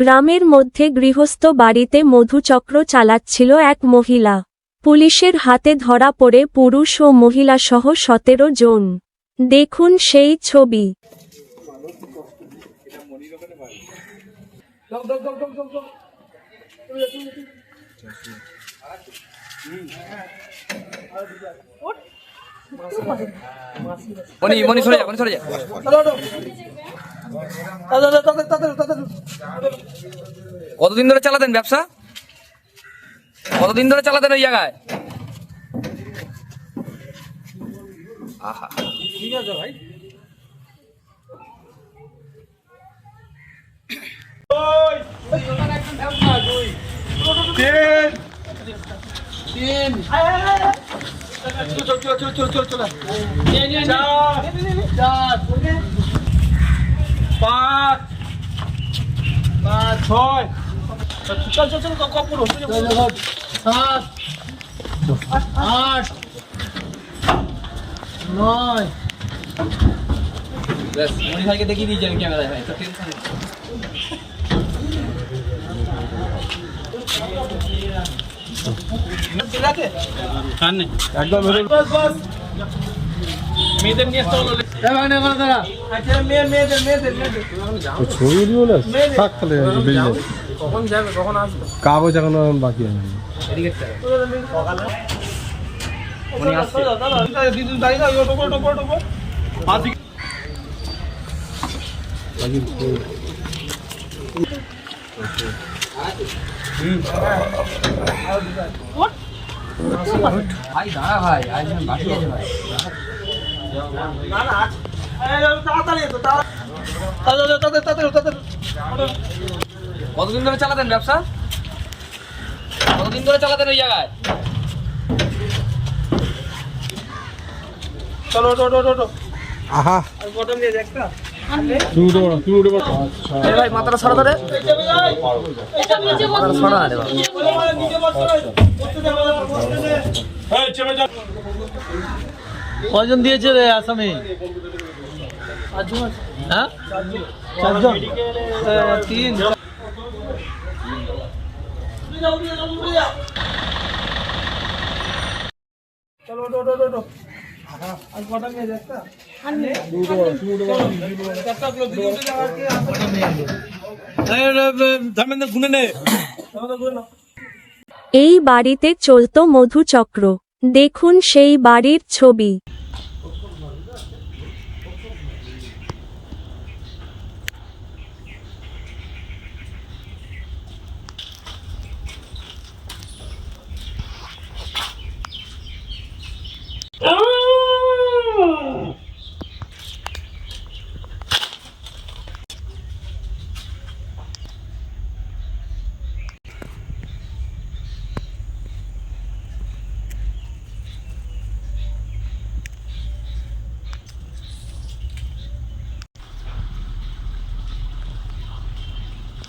গ্রামের মধ্যে গৃহস্থ বাড়িতে মধুচক্র চালাচ্ছিল এক মহিলা। পুলিশের হাতে ধরা পড়ে পুরুষ ও মহিলাসহ সতেরো জন। দেখুন সেই ছবি। মনি মনি সরে যা মনি সরে যা। কতদিন ধরে চালাতেন ব্যবসা কতদিন ধরে চালাতেন ওই জায়গায় আহা পাঁচ পাঁচ ছয়। চল চল চল কপুর সাত আট নয়। মনি ভাইকে দেখিয়ে দিয়েছি আমি ক্যামেরায় ভাই তো টেনশন একদম মেয়েদের নিয়ে চলো আচ্ছা ছবি দিও থাক তাহলে বেরিয়ে কখন যাবে কখন আসবে? কাগজ এখনও বাকি আছে। এদিকে আসছে। দিদি দাঁড়িয়ে দাও টোপো টোপো টোপো বাকি ভাই দাঁড়া ভাই আজ বাকি আছে ভাই। কতদিন ধরে চালাতেন ব্যবসা কতদিন ধরে চালাতেন ওই জায়গায় চলো ওটো ওটো ওটো আহা দিয়ে আচ্ছা মাথাটা সরা ধরে মাথাটা সরা রে বাবা কজন দিয়েছে রে আসামি? হ্যাঁ? চারজন। তিন। চলো ওটো ওটো ওটো আর বটন দিয়ে দেখতা ধর্মেন্দ্র গুনে নে। এই বাড়িতে চলত মধুচক্র। দেখুন সেই বাড়ির ছবি।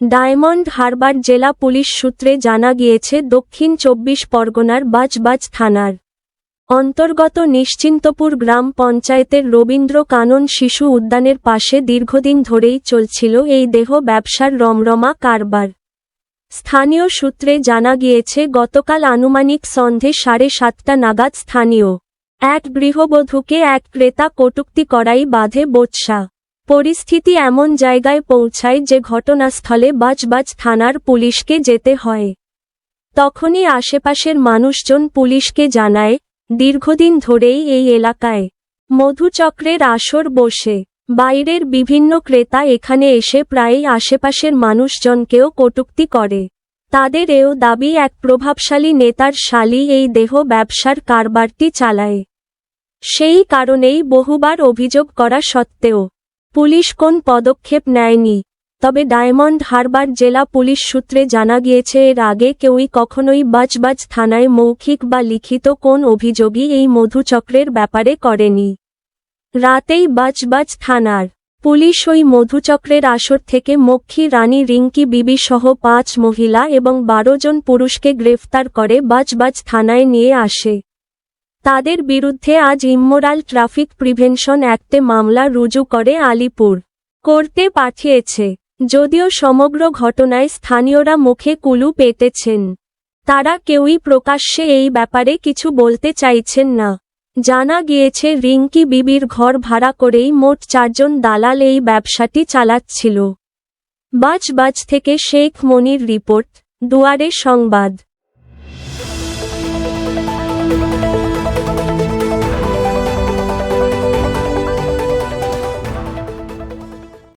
ডায়মন্ড হারবার জেলা পুলিশ সূত্রে জানা গিয়েছে, দক্ষিণ চব্বিশ পরগনার বাজবাজ থানার অন্তর্গত নিশ্চিন্তপুর গ্রাম পঞ্চায়েতের রবীন্দ্র কানন শিশু উদ্যানের পাশে দীর্ঘদিন ধরেই চলছিল এই দেহ ব্যবসার রমরমা কারবার। স্থানীয় সূত্রে জানা গিয়েছে, গতকাল আনুমানিক সন্ধে সাড়ে সাতটা নাগাদ স্থানীয় এক গৃহবধূকে এক ক্রেতা কটুক্তি করাই বাধে বোৎসা পরিস্থিতি এমন জায়গায় পৌঁছায় যে ঘটনাস্থলে বাজবাজ থানার পুলিশকে যেতে হয়। তখনই আশেপাশের মানুষজন পুলিশকে জানায়, দীর্ঘদিন ধরেই এই এলাকায় মধুচক্রের আসর বসে। বাইরের বিভিন্ন ক্রেতা এখানে এসে প্রায়ই আশেপাশের মানুষজনকেও কটূক্তি করে। তাদের এও দাবি, এক প্রভাবশালী নেতার শালী এই দেহ ব্যবসার কারবারটি চালায়। সেই কারণেই বহুবার অভিযোগ করা সত্ত্বেও পুলিশ কোন পদক্ষেপ নেয়নি। তবে ডায়মন্ড হারবার জেলা পুলিশ সূত্রে জানা গিয়েছে, এর আগে কেউই কখনোই বাজবাজ থানায় মৌখিক বা লিখিত কোন অভিযোগই এই মধুচক্রের ব্যাপারে করেনি। রাতেই বাজবাজ থানার পুলিশ ওই মধুচক্রের আসর থেকে মক্ষী রানী রিঙ্কি বিবি সহ পাঁচ মহিলা এবং বারো জন পুরুষকে গ্রেফতার করে বাজবাজ থানায় নিয়ে আসে। তাদের বিরুদ্ধে আজ ইম্মোরাল ট্রাফিক প্রিভেনশন অ্যাক্টে মামলা রুজু করে আলিপুর করতে পাঠিয়েছে। যদিও সমগ্র ঘটনায় স্থানীয়রা মুখে কুলু পেতেছেন। তারা কেউই প্রকাশ্যে এই ব্যাপারে কিছু বলতে চাইছেন না। জানা গিয়েছে, রিঙ্কি বিবির ঘর ভাড়া করেই মোট চারজন দালাল এই ব্যবসাটি চালাচ্ছিল। বাজ বাজ থেকে শেখ মনির রিপোর্ট, দুয়ারে সংবাদ।